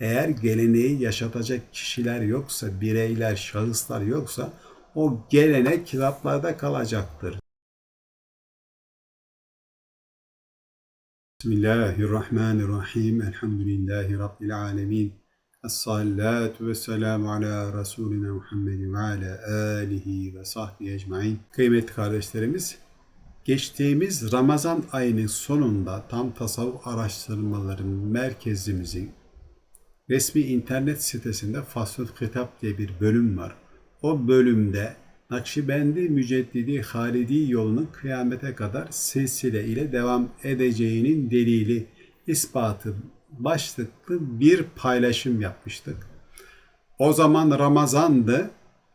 Eğer geleneği yaşatacak kişiler yoksa, bireyler, şahıslar yoksa o gelenek kitaplarda kalacaktır. Bismillahirrahmanirrahim. Elhamdülillahi Rabbil alemin. Es-salatu ve selamu ala Resulina Muhammedin ve ala alihi ve sahbihi ecmain. Kıymetli kardeşlerimiz, geçtiğimiz Ramazan ayının sonunda tam tasavvuf araştırmaları merkezimizin resmi internet sitesinde Fasıl Kitap diye bir bölüm var. O bölümde Nakşibendi Müceddidi Halidi yolunun kıyamete kadar silsile ile devam edeceğinin delili, ispatı başlıklı bir paylaşım yapmıştık. O zaman Ramazan'dı.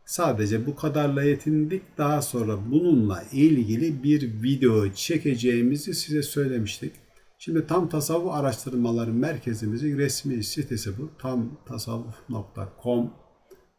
Sadece bu kadarla yetindik. Daha sonra bununla ilgili bir video çekeceğimizi size söylemiştik. Şimdi tam tasavvuf araştırmaları merkezimizin resmi sitesi bu. tamtasavvuf.com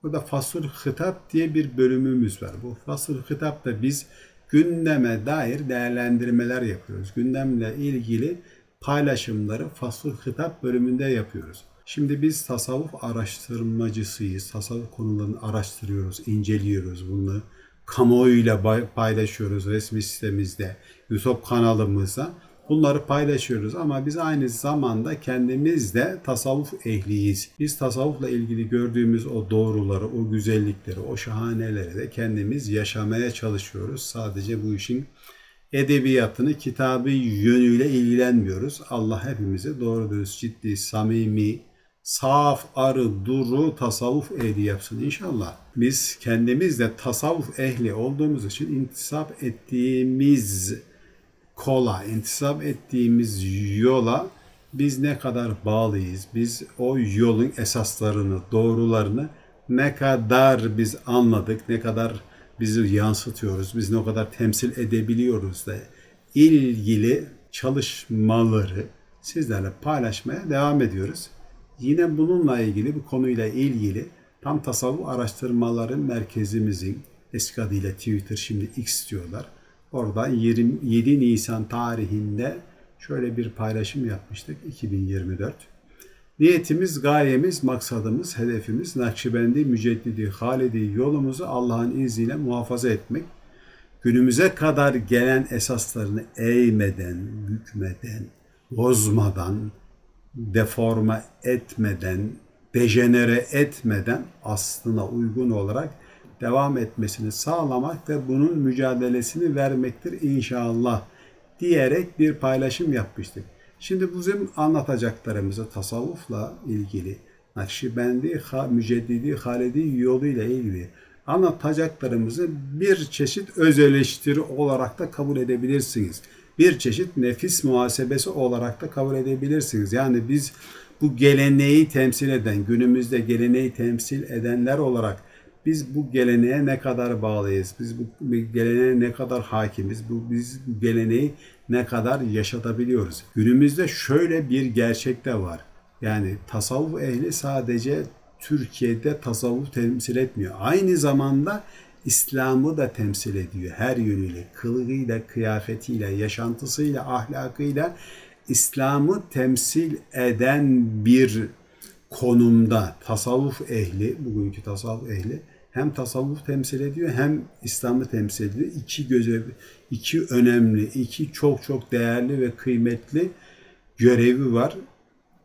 Burada Fasıl Hitap diye bir bölümümüz var. Bu Fasıl Hitap'ta biz gündeme dair değerlendirmeler yapıyoruz. Gündemle ilgili paylaşımları Fasıl Hitap bölümünde yapıyoruz. Şimdi biz tasavvuf araştırmacısıyız. Tasavvuf konularını araştırıyoruz, inceliyoruz bunu. Kamuoyuyla paylaşıyoruz resmi sitemizde, YouTube kanalımızda. Bunları paylaşıyoruz ama biz aynı zamanda kendimiz de tasavvuf ehliyiz. Biz tasavvufla ilgili gördüğümüz o doğruları, o güzellikleri, o şahaneleri de kendimiz yaşamaya çalışıyoruz. Sadece bu işin edebiyatını, kitabı yönüyle ilgilenmiyoruz. Allah hepimize doğru dürüst, ciddi, samimi, saf, arı, duru tasavvuf ehli yapsın inşallah. Biz kendimiz de tasavvuf ehli olduğumuz için intisap ettiğimiz kola, intisap ettiğimiz yola biz ne kadar bağlıyız? Biz o yolun esaslarını, doğrularını ne kadar biz anladık, ne kadar bizi yansıtıyoruz, biz ne kadar temsil edebiliyoruz da ilgili çalışmaları sizlerle paylaşmaya devam ediyoruz. Yine bununla ilgili, bu konuyla ilgili tam tasavvuf araştırmaları merkezimizin eski adıyla Twitter şimdi X diyorlar Orada 27 Nisan tarihinde şöyle bir paylaşım yapmıştık 2024. Niyetimiz, gayemiz, maksadımız, hedefimiz Nakşibendi, Müceddidi, Halidi yolumuzu Allah'ın izniyle muhafaza etmek. Günümüze kadar gelen esaslarını eğmeden, bükmeden, bozmadan, deforme etmeden, dejenere etmeden aslına uygun olarak devam etmesini sağlamak ve bunun mücadelesini vermektir inşallah diyerek bir paylaşım yapmıştık. Şimdi bizim anlatacaklarımızı tasavvufla ilgili Nakşibendi, Müceddidi, Halidi yoluyla ilgili anlatacaklarımızı bir çeşit öz eleştiri olarak da kabul edebilirsiniz. Bir çeşit nefis muhasebesi olarak da kabul edebilirsiniz. Yani biz bu geleneği temsil eden, günümüzde geleneği temsil edenler olarak biz bu geleneğe ne kadar bağlıyız? Biz bu geleneğe ne kadar hakimiz? Bu biz geleneği ne kadar yaşatabiliyoruz? Günümüzde şöyle bir gerçek de var. Yani tasavvuf ehli sadece Türkiye'de tasavvuf temsil etmiyor. Aynı zamanda İslam'ı da temsil ediyor her yönüyle. Kılığıyla, kıyafetiyle, yaşantısıyla, ahlakıyla İslam'ı temsil eden bir konumda tasavvuf ehli, bugünkü tasavvuf ehli hem tasavvuf temsil ediyor hem İslam'ı temsil ediyor. İki görev, iki önemli, iki çok çok değerli ve kıymetli görevi var,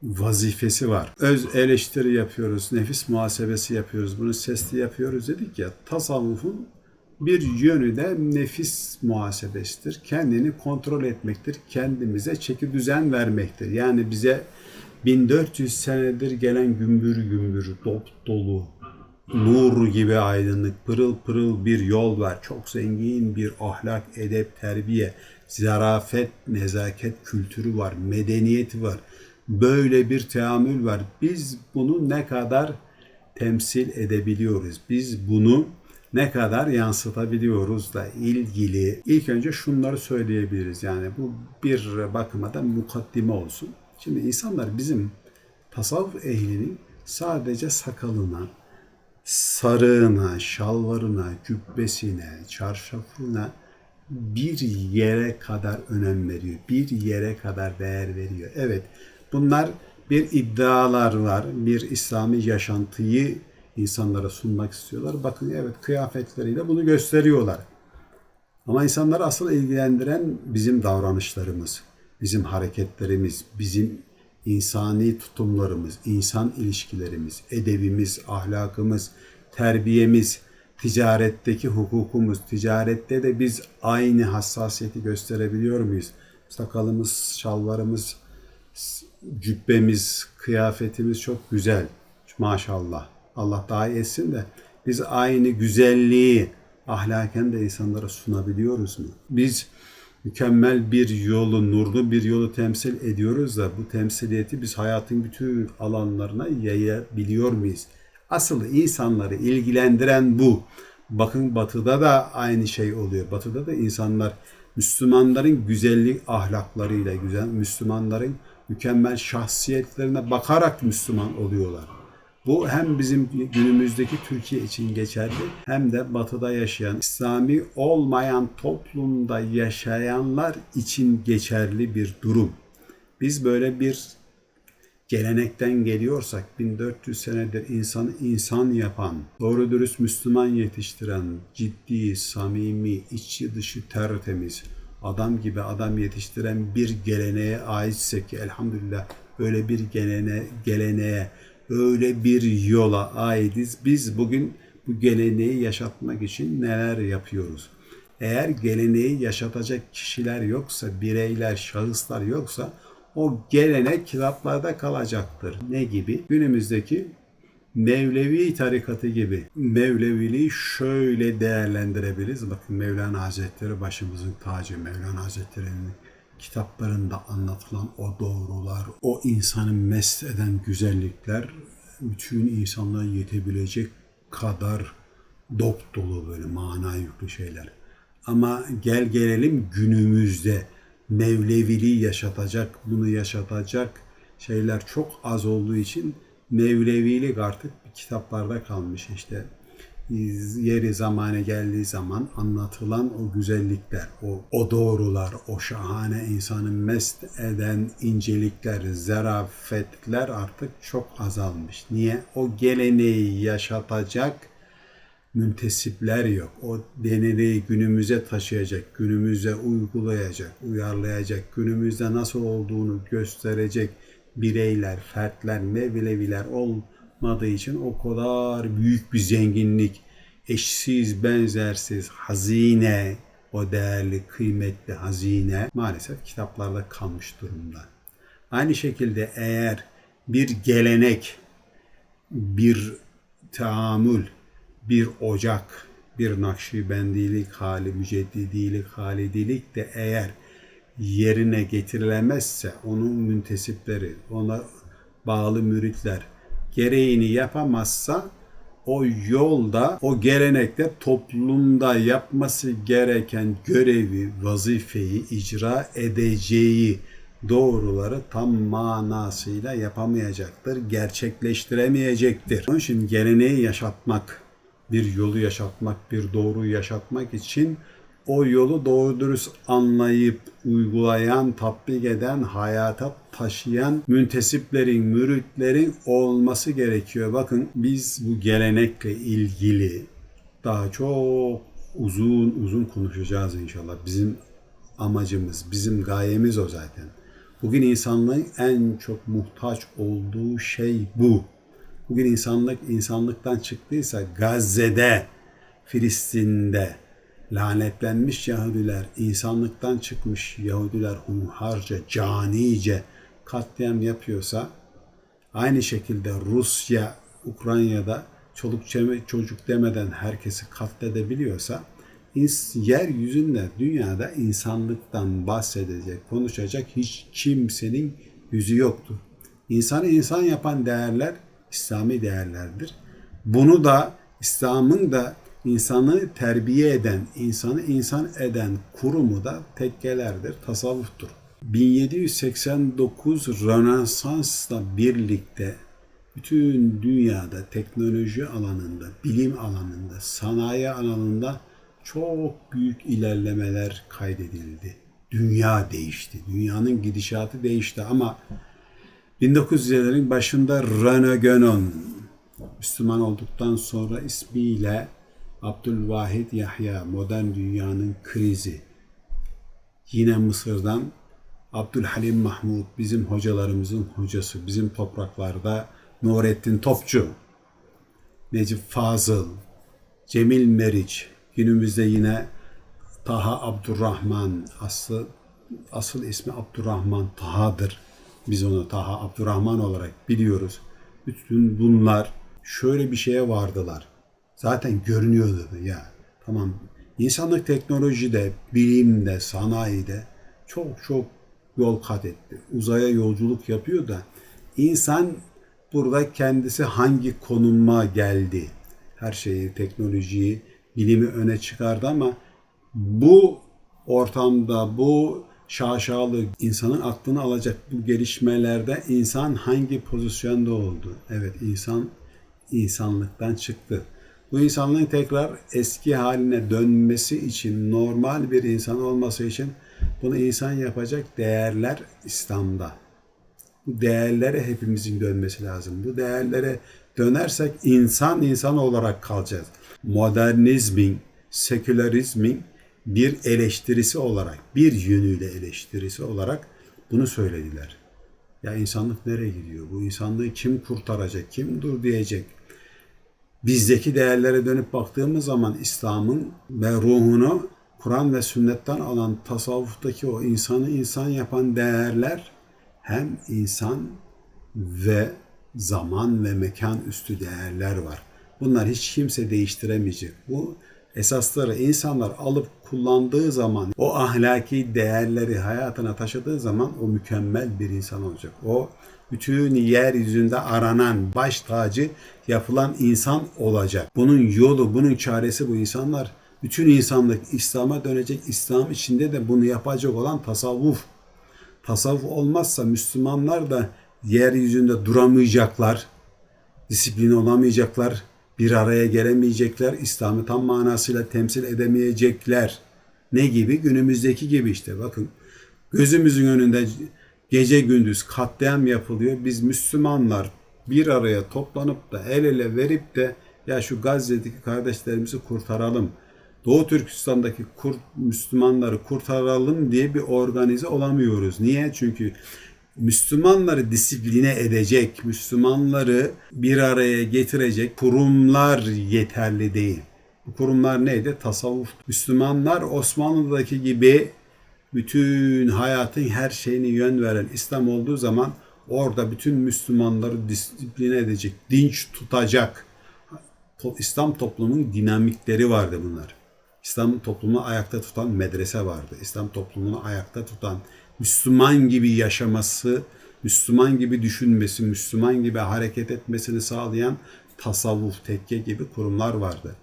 vazifesi var. Öz eleştiri yapıyoruz, nefis muhasebesi yapıyoruz, bunu sesli yapıyoruz dedik ya. Tasavvufun bir yönü de nefis muhasebesidir. Kendini kontrol etmektir, kendimize çeki düzen vermektir. Yani bize 1400 senedir gelen gümbür gümbür, dop dolu, nur gibi aydınlık, pırıl pırıl bir yol var. Çok zengin bir ahlak, edep, terbiye, zarafet, nezaket kültürü var, medeniyeti var. Böyle bir teamül var. Biz bunu ne kadar temsil edebiliyoruz? Biz bunu ne kadar yansıtabiliyoruz da ilgili ilk önce şunları söyleyebiliriz. Yani bu bir bakıma da mukaddime olsun. Şimdi insanlar bizim tasavvuf ehlinin sadece sakalına, sarığına, şalvarına, cübbesine, çarşafına bir yere kadar önem veriyor. Bir yere kadar değer veriyor. Evet bunlar bir iddialar var. Bir İslami yaşantıyı insanlara sunmak istiyorlar. Bakın evet kıyafetleriyle bunu gösteriyorlar. Ama insanları asıl ilgilendiren bizim davranışlarımız, bizim hareketlerimiz, bizim insani tutumlarımız, insan ilişkilerimiz, edebimiz, ahlakımız, terbiyemiz, ticaretteki hukukumuz, ticarette de biz aynı hassasiyeti gösterebiliyor muyuz? Sakalımız, şalvarımız, cübbemiz, kıyafetimiz çok güzel. Maşallah. Allah daha iyi etsin de biz aynı güzelliği ahlaken de insanlara sunabiliyoruz mu? Biz mükemmel bir yolu, nurlu bir yolu temsil ediyoruz da bu temsiliyeti biz hayatın bütün alanlarına yayabiliyor muyuz? Asıl insanları ilgilendiren bu. Bakın batıda da aynı şey oluyor. Batıda da insanlar Müslümanların güzellik ahlaklarıyla, güzel Müslümanların mükemmel şahsiyetlerine bakarak Müslüman oluyorlar. Bu hem bizim günümüzdeki Türkiye için geçerli hem de batıda yaşayan, İslami olmayan toplumda yaşayanlar için geçerli bir durum. Biz böyle bir gelenekten geliyorsak 1400 senedir insanı insan yapan, doğru dürüst Müslüman yetiştiren, ciddi, samimi, içi dışı tertemiz, adam gibi adam yetiştiren bir geleneğe aitsek elhamdülillah öyle bir gelene, geleneğe, öyle bir yola aitiz. Biz bugün bu geleneği yaşatmak için neler yapıyoruz? Eğer geleneği yaşatacak kişiler yoksa, bireyler, şahıslar yoksa o gelenek kitaplarda kalacaktır. Ne gibi? Günümüzdeki Mevlevi tarikatı gibi. Mevleviliği şöyle değerlendirebiliriz. Bakın Mevlana Hazretleri başımızın tacı. Mevlana Hazretleri'nin kitaplarında anlatılan o doğrular, o insanı mest eden güzellikler bütün insanlığa yetebilecek kadar dop dolu böyle mana yüklü şeyler. Ama gel gelelim günümüzde Mevleviliği yaşatacak, bunu yaşatacak şeyler çok az olduğu için Mevlevilik artık kitaplarda kalmış işte yeri zamanı geldiği zaman anlatılan o güzellikler, o, o doğrular, o şahane insanı mest eden incelikler, zerafetler artık çok azalmış. Niye? O geleneği yaşatacak müntesipler yok. O deniliği günümüze taşıyacak, günümüze uygulayacak, uyarlayacak, günümüzde nasıl olduğunu gösterecek bireyler, fertler, mevleviler olmadığı için o kadar büyük bir zenginlik, eşsiz, benzersiz hazine, o değerli, kıymetli hazine maalesef kitaplarda kalmış durumda. Aynı şekilde eğer bir gelenek, bir taamül, bir ocak, bir nakşibendilik hali, müceddidilik, halidilik de eğer yerine getirilemezse onun müntesipleri, ona bağlı müritler gereğini yapamazsa o yolda, o gelenekte toplumda yapması gereken görevi, vazifeyi icra edeceği doğruları tam manasıyla yapamayacaktır, gerçekleştiremeyecektir. Onun için geleneği yaşatmak, bir yolu yaşatmak, bir doğruyu yaşatmak için o yolu doğru dürüst anlayıp uygulayan, tatbik eden, hayata taşıyan müntesiplerin, müritlerin olması gerekiyor. Bakın biz bu gelenekle ilgili daha çok uzun uzun konuşacağız inşallah. Bizim amacımız, bizim gayemiz o zaten. Bugün insanlığın en çok muhtaç olduğu şey bu. Bugün insanlık insanlıktan çıktıysa Gazze'de, Filistin'de, lanetlenmiş Yahudiler, insanlıktan çıkmış Yahudiler hunharca, canice katliam yapıyorsa, aynı şekilde Rusya, Ukrayna'da çoluk çocuk demeden herkesi katledebiliyorsa, yeryüzünde, dünyada insanlıktan bahsedecek, konuşacak hiç kimsenin yüzü yoktur. İnsanı insan yapan değerler İslami değerlerdir. Bunu da İslam'ın da insanı terbiye eden, insanı insan eden kurumu da tekkelerdir, tasavvuftur. 1789 Rönesans'la birlikte bütün dünyada teknoloji alanında, bilim alanında, sanayi alanında çok büyük ilerlemeler kaydedildi. Dünya değişti. Dünyanın gidişatı değişti ama 1900'lerin başında René Guénon Müslüman olduktan sonra ismiyle Abdülvahid Yahya Modern Dünyanın Krizi yine Mısır'dan Abdülhalim Mahmud bizim hocalarımızın hocası bizim topraklarda Nurettin Topçu Necip Fazıl Cemil Meriç günümüzde yine Taha Abdurrahman aslı asıl ismi Abdurrahman Taha'dır. Biz onu Taha Abdurrahman olarak biliyoruz. Bütün bunlar şöyle bir şeye vardılar. Zaten görünüyordu ya. Tamam insanlık teknolojide, bilimde, sanayide çok çok yol kat etti. Uzaya yolculuk yapıyor da insan burada kendisi hangi konuma geldi? Her şeyi, teknolojiyi, bilimi öne çıkardı ama bu ortamda, bu şaşalı insanın aklını alacak bu gelişmelerde insan hangi pozisyonda oldu? Evet insan insanlıktan çıktı. Bu insanlığın tekrar eski haline dönmesi için, normal bir insan olması için bunu insan yapacak değerler İslam'da. Bu değerlere hepimizin dönmesi lazım. Bu değerlere dönersek insan insan olarak kalacağız. Modernizmin, sekülerizmin bir eleştirisi olarak, bir yönüyle eleştirisi olarak bunu söylediler. Ya insanlık nereye gidiyor? Bu insanlığı kim kurtaracak? Kim dur diyecek? Bizdeki değerlere dönüp baktığımız zaman İslam'ın ve ruhunu Kur'an ve sünnetten alan tasavvuftaki o insanı insan yapan değerler hem insan ve zaman ve mekan üstü değerler var. Bunlar hiç kimse değiştiremeyecek. Bu esasları insanlar alıp kullandığı zaman, o ahlaki değerleri hayatına taşıdığı zaman o mükemmel bir insan olacak. O bütün yeryüzünde aranan baş tacı yapılan insan olacak. Bunun yolu, bunun çaresi bu insanlar. Bütün insanlık İslam'a dönecek. İslam içinde de bunu yapacak olan tasavvuf. Tasavvuf olmazsa Müslümanlar da yeryüzünde duramayacaklar. Disiplin olamayacaklar bir araya gelemeyecekler, İslam'ı tam manasıyla temsil edemeyecekler. Ne gibi? Günümüzdeki gibi işte bakın. Gözümüzün önünde gece gündüz katliam yapılıyor. Biz Müslümanlar bir araya toplanıp da el ele verip de ya şu Gazze'deki kardeşlerimizi kurtaralım. Doğu Türkistan'daki Kurt, Müslümanları kurtaralım diye bir organize olamıyoruz. Niye? Çünkü Müslümanları disipline edecek, Müslümanları bir araya getirecek kurumlar yeterli değil. Bu kurumlar neydi? Tasavvuf. Müslümanlar Osmanlı'daki gibi bütün hayatın her şeyini yön veren İslam olduğu zaman orada bütün Müslümanları disipline edecek, dinç tutacak. İslam toplumunun dinamikleri vardı bunlar. İslam toplumunu ayakta tutan medrese vardı. İslam toplumunu ayakta tutan Müslüman gibi yaşaması, Müslüman gibi düşünmesi, Müslüman gibi hareket etmesini sağlayan tasavvuf, tekke gibi kurumlar vardı.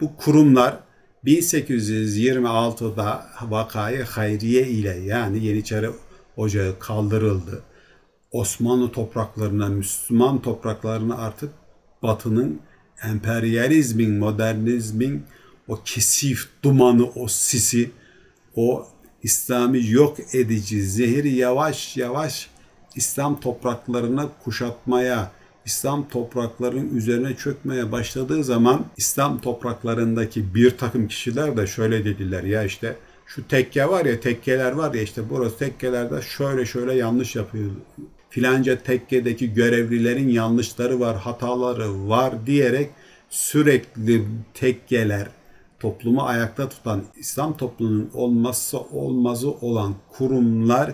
Bu kurumlar 1826'da vakayı hayriye ile yani Yeniçeri Ocağı kaldırıldı. Osmanlı topraklarına, Müslüman topraklarına artık Batı'nın emperyalizmin, modernizmin o kesif dumanı, o sisi, o İslami yok edici zehir yavaş yavaş İslam topraklarına kuşatmaya, İslam topraklarının üzerine çökmeye başladığı zaman İslam topraklarındaki bir takım kişiler de şöyle dediler ya işte şu tekke var ya tekkeler var ya işte burası tekkelerde şöyle şöyle yanlış yapıyor. Filanca tekkedeki görevlilerin yanlışları var, hataları var diyerek sürekli tekkeler, toplumu ayakta tutan İslam toplumunun olmazsa olmazı olan kurumlar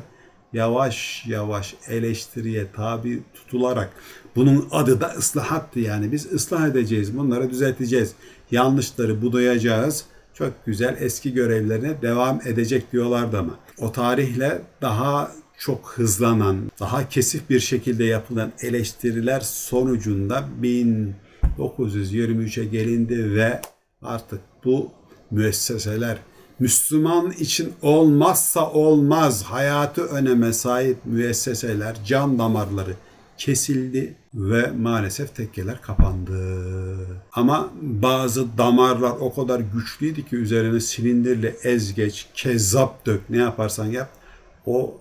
yavaş yavaş eleştiriye tabi tutularak bunun adı da ıslahattı. Yani biz ıslah edeceğiz bunları düzelteceğiz. Yanlışları budayacağız. Çok güzel eski görevlerine devam edecek diyorlardı ama. O tarihle daha çok hızlanan, daha kesif bir şekilde yapılan eleştiriler sonucunda 1923'e gelindi ve artık bu müesseseler Müslüman için olmazsa olmaz hayatı öneme sahip müesseseler, can damarları kesildi ve maalesef tekkeler kapandı. Ama bazı damarlar o kadar güçlüydü ki üzerine silindirle ezgeç, kezzap dök ne yaparsan yap o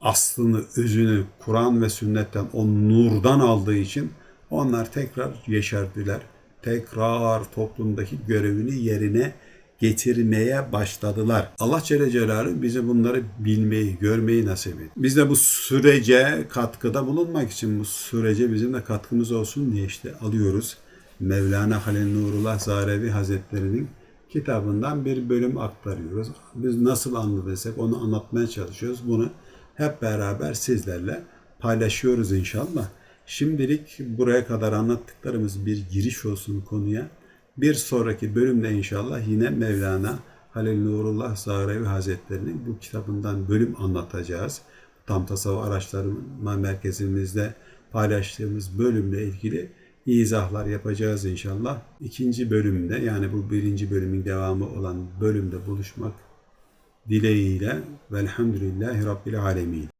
aslını, özünü Kur'an ve sünnetten, o nurdan aldığı için onlar tekrar yeşerdiler. Tekrar toplumdaki görevini yerine getirmeye başladılar. Allah Celle Celaluhu bize bunları bilmeyi, görmeyi nasip etti. Biz de bu sürece katkıda bulunmak için bu sürece bizim de katkımız olsun diye işte alıyoruz. Mevlana Halil Nurullah Zarevi Hazretleri'nin kitabından bir bölüm aktarıyoruz. Biz nasıl anladıysak onu anlatmaya çalışıyoruz. Bunu hep beraber sizlerle paylaşıyoruz inşallah. Şimdilik buraya kadar anlattıklarımız bir giriş olsun konuya. Bir sonraki bölümde inşallah yine Mevlana Halil Nurullah Zahrevi Hazretleri'nin bu kitabından bölüm anlatacağız. Tam tasavvuf araştırma merkezimizde paylaştığımız bölümle ilgili izahlar yapacağız inşallah. İkinci bölümde yani bu birinci bölümün devamı olan bölümde buluşmak dileğiyle velhamdülillahi Rabbil Alemin.